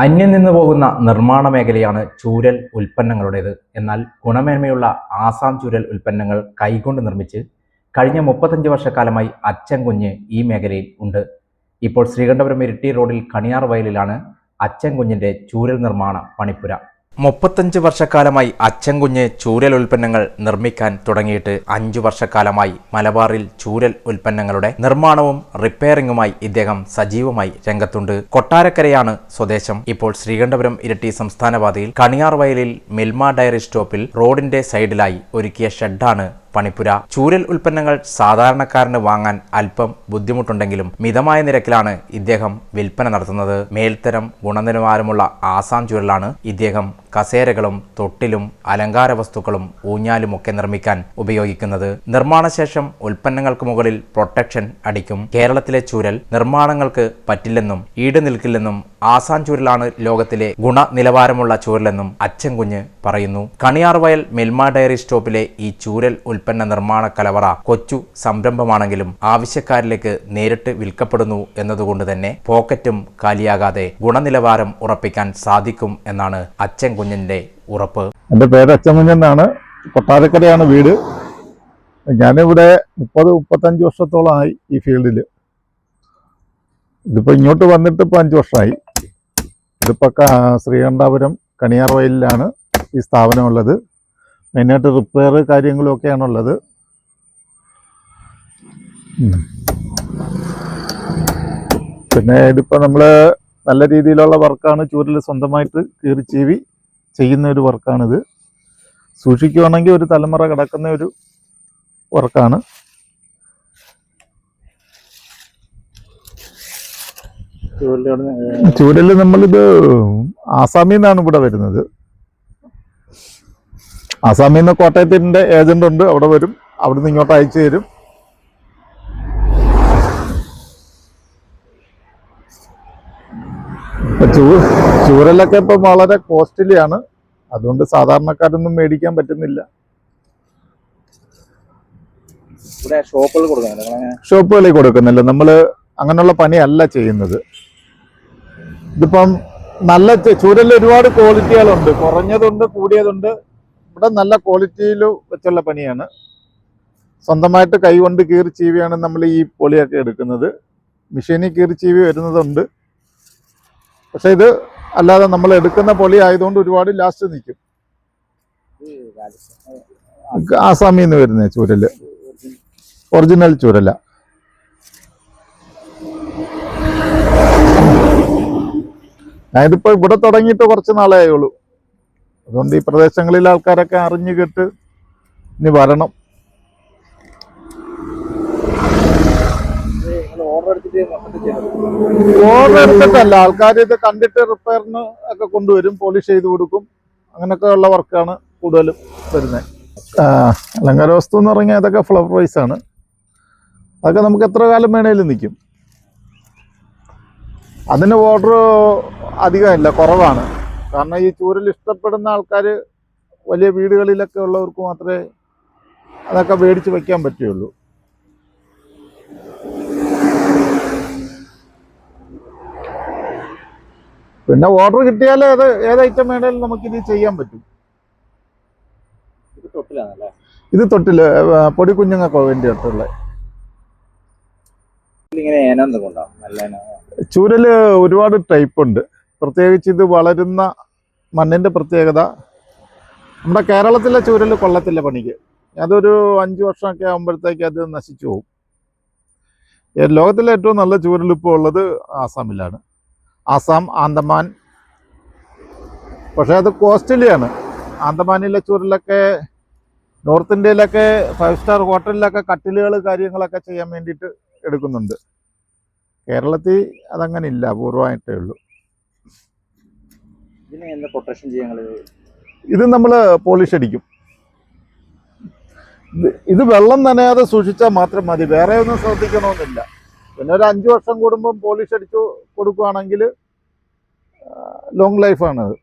അന്യം നിന്ന് പോകുന്ന നിർമ്മാണ മേഖലയാണ് ചൂരൽ ഉൽപ്പന്നങ്ങളുടേത്. എന്നാൽ ഗുണമേന്മയുള്ള ആസാം ചൂരൽ ഉൽപ്പന്നങ്ങൾ കൈകൊണ്ട് നിർമ്മിച്ച് കഴിഞ്ഞ മുപ്പത്തഞ്ച് വർഷക്കാലമായി അച്ഛൻ കുഞ്ഞ് ഈ മേഖലയിൽ ഉണ്ട്. ഇപ്പോൾ ശ്രീകണ്ഠപുരം ഇരിട്ടി റോഡിൽ കണിയാർ വയലിലാണ് അച്ചൻ കുഞ്ഞിന്റെ ചൂരൽ നിർമ്മാണ പണിപ്പുര. മുപ്പത്തഞ്ച് വർഷക്കാലമായി അച്ചൻ കുഞ്ഞ് ചൂരൽ ഉൽപ്പന്നങ്ങൾ നിർമ്മിക്കാൻ തുടങ്ങിയിട്ട് അഞ്ചു വർഷക്കാലമായി മലബാറിൽ ചൂരൽ ഉൽപ്പന്നങ്ങളുടെ നിർമ്മാണവും റിപ്പയറിംഗുമായി ഇദ്ദേഹം സജീവമായി രംഗത്തുണ്ട്. കൊട്ടാരക്കരയാണ് സ്വദേശം. ഇപ്പോൾ ശ്രീകണ്ഠപുരം ഇരട്ടി സംസ്ഥാനപാതയിൽ കണിയാർ വയലിൽ മിൽമ ഡയറി സ്റ്റോപ്പിൽ റോഡിന്റെ സൈഡിലായി ഒരുക്കിയ ഷെഡാണ് പണിപ്പുര. ചൂരൽ ഉൽപ്പന്നങ്ങൾ സാധാരണക്കാരന് വാങ്ങാൻ അല്പം ബുദ്ധിമുട്ടുണ്ടെങ്കിലും മിതമായ നിരക്കിലാണ് ഇദ്ദേഹം വിൽപ്പന നടത്തുന്നത്. മേൽത്തരം ഗുണനിലവാരമുള്ള ആസാം ചൂരലാണ് ഇദ്ദേഹം കസേരകളും തൊട്ടിലും അലങ്കാര വസ്തുക്കളും ഊഞ്ഞാലുമൊക്കെ നിർമ്മിക്കാൻ ഉപയോഗിക്കുന്നത് നിർമ്മാണശേഷം ഉൽപ്പന്നങ്ങൾക്ക് മുകളിൽ പ്രൊട്ടക്ഷൻ അടിക്കും. കേരളത്തിലെ ചൂരൽ നിർമ്മാണങ്ങൾക്ക് പറ്റില്ലെന്നും ഈട് നിൽക്കില്ലെന്നും ആസാൻ ചൂരലാണ് ലോകത്തിലെ ഗുണനിലവാരമുള്ള ചൂരലെന്നും അച്ഛൻ കുഞ്ഞ് പറയുന്നു. കണിയാർവയൽ മിൽമ ഡയറി സ്റ്റോപ്പിലെ ഈ ചൂരൽ ഉൽപ്പന്ന നിർമ്മാണ കലവറ കൊച്ചു സംരംഭമാണെങ്കിലും ആവശ്യക്കാരിലേക്ക് നേരിട്ട് വിൽക്കപ്പെടുന്നു എന്നതുകൊണ്ട് തന്നെ പോക്കറ്റും കാലിയാകാതെ ഗുണനിലവാരം ഉറപ്പിക്കാൻ സാധിക്കും എന്നാണ് അച്ഛൻ കുഞ്ഞിന്റെ ഉറപ്പ്. എന്റെ പേര് അച്ചമുഞ്ഞെന്നാണ് കൊട്ടാരക്കരയാണ് വീട്. ഞാനിവിടെ മുപ്പത് മുപ്പത്തഞ്ച് വർഷത്തോളമായി ഈ ഫീൽഡിൽ ഇതിപ്പോൾ ഇങ്ങോട്ട് വന്നിട്ട് ഇപ്പോൾ അഞ്ച് വർഷമായി. ഇതിപ്പോൾ ശ്രീകണ്ഠാപുരം കണിയാർ വയലിലാണ് ഈ സ്ഥാപനമുള്ളത്. മെയിനായിട്ട് റിപ്പയർ കാര്യങ്ങളൊക്കെയാണുള്ളത്. പിന്നെ ഇതിപ്പോൾ നമ്മൾ നല്ല രീതിയിലുള്ള വർക്കാണ് ചൂരിൽ സ്വന്തമായിട്ട് കീറി ചീവി ചെയ്യുന്ന ഒരു വർക്കാണിത്. സൂക്ഷിക്കുകയാണെങ്കിൽ ഒരു തലമുറ കിടക്കുന്ന ഒരു വർക്കാണ്. ചൂരൽ നമ്മളിത് ആസാമിൽ നിന്നാണ് ഇവിടെ വരുന്നത്. ആസാമിൽ നിന്ന് കോട്ടയത്തിന്റെ ഏജന്റ് ഉണ്ട്. അവിടെ വരും. അവിടുന്ന് ഇങ്ങോട്ട് അയച്ചു തരും. ചൂരലൊക്കെ ഇപ്പം വളരെ കോസ്റ്റ്ലി ആണ്. അതുകൊണ്ട് സാധാരണക്കാരൊന്നും മേടിക്കാൻ പറ്റുന്നില്ല. ഷോപ്പുകളിൽ കൊടുക്കുന്നില്ല. നമ്മൾ അങ്ങനെയുള്ള പണിയല്ല ചെയ്യുന്നത്. ഇതിപ്പം നല്ല ചൂരലിൽ ഒരുപാട് ക്വാളിറ്റികളുണ്ട്. കുറഞ്ഞതുണ്ട് കൂടിയതുണ്ട്. ഇവിടെ നല്ല ക്വാളിറ്റിയിൽ വെച്ചുള്ള പണിയാണ്. സ്വന്തമായിട്ട് കൈകൊണ്ട് കീറി ചീവിയാണ് നമ്മൾ ഈ പൊളിയൊക്കെ എടുക്കുന്നത്. മെഷീനിൽ കീറി ചീവി വരുന്നതുണ്ട്. പക്ഷെ ഇത് അല്ലാതെ നമ്മൾ എടുക്കുന്ന പൊളി ആയതുകൊണ്ട് ഒരുപാട് ലാസ്റ്റ് നിൽക്കും ആസാമിൽ നിന്ന് വരുന്ന ചൂരൽ. ഒറിജിനൽ ചൂരല. ഞാനിതിപ്പോ ഇവിടെ തുടങ്ങിയിട്ട് കുറച്ച് നാളേ ആയുള്ളൂ. അതുകൊണ്ട് ഈ പ്രദേശങ്ങളിലെ ആൾക്കാരൊക്കെ അറിഞ്ഞു കേട്ട് ഇനി വരണം. ഓർഡർ ആൾക്കാർ ഇത് കണ്ടിട്ട് റിപ്പയറിന് ഒക്കെ കൊണ്ടുവരും പോളിഷ് ചെയ്ത് കൊടുക്കും. അങ്ങനെയൊക്കെ ഉള്ള വർക്കാണ് കൂടുതലും വരുന്നത്. അലങ്കാര വസ്തു എന്ന് പറഞ്ഞാൽ അതൊക്കെ ഫ്ലവർ വൈസ് ആണ്. അതൊക്കെ നമുക്ക് എത്ര കാലം വേണേലും നിൽക്കും. അതിന് ഓർഡർ അധികമില്ല കുറവാണ്. കാരണം ഈ ചൂരൽ ഇഷ്ടപ്പെടുന്ന ആൾക്കാർ വലിയ വീടുകളിലൊക്കെ ഉള്ളവർക്ക് മാത്രമേ അതൊക്കെ മേടിച്ച് വയ്ക്കാൻ പറ്റുള്ളൂ പിന്നെ ഓർഡർ കിട്ടിയാൽ അത് ഏത് ഐറ്റം വേണേലും നമുക്കിത് ചെയ്യാൻ പറ്റും. ഇത് തൊട്ടിൽ പൊടി കുഞ്ഞുങ്ങൾക്ക് വേണ്ടിയിട്ടുള്ള. തൊട്ടുള്ള ചൂരൽ ഒരുപാട് ടൈപ്പ് ഉണ്ട്. പ്രത്യേകിച്ച് ഇത് വളരുന്ന മണ്ണിന്റെ പ്രത്യേകത. നമ്മുടെ കേരളത്തിലെ ചൂരൽ കൊള്ളത്തില്ല പണിക്ക്. അതൊരു അഞ്ച് വർഷമൊക്കെ ആകുമ്പോഴത്തേക്ക് അത് നശിച്ചു പോകും. ലോകത്തിലെ ഏറ്റവും നല്ല ചൂരൽ ഇപ്പോൾ ഉള്ളത് ആസാമിലാണ്. ആസാം ആന്തമാൻ. പക്ഷേ അത് കോസ്റ്റ്ലിയാണ്. ആന്തമാനിലെ ചൂരിലൊക്കെ നോർത്ത് ഇന്ത്യയിലൊക്കെ ഫൈവ് സ്റ്റാർ ഹോട്ടലിലൊക്കെ കട്ടിലുകൾ കാര്യങ്ങളൊക്കെ ചെയ്യാൻ വേണ്ടിയിട്ട് എടുക്കുന്നുണ്ട്. കേരളത്തിൽ അതങ്ങനെ ഇല്ല അപൂർവമായിട്ടേ ഉള്ളൂ. ഇത് നമ്മൾ പോളിഷ് അടിക്കും. ഇത് ഇത് വെള്ളം നനയാതെ സൂക്ഷിച്ചാൽ മാത്രം മതി വേറെ ഒന്നും ശ്രദ്ധിക്കണമെന്നില്ല. പിന്നെ ഒരു അഞ്ച് വർഷം കൂടുമ്പം പോളിഷ് അടിച്ചു കൊടുക്കുകയാണെങ്കിൽ ലോങ് ലൈഫാണത്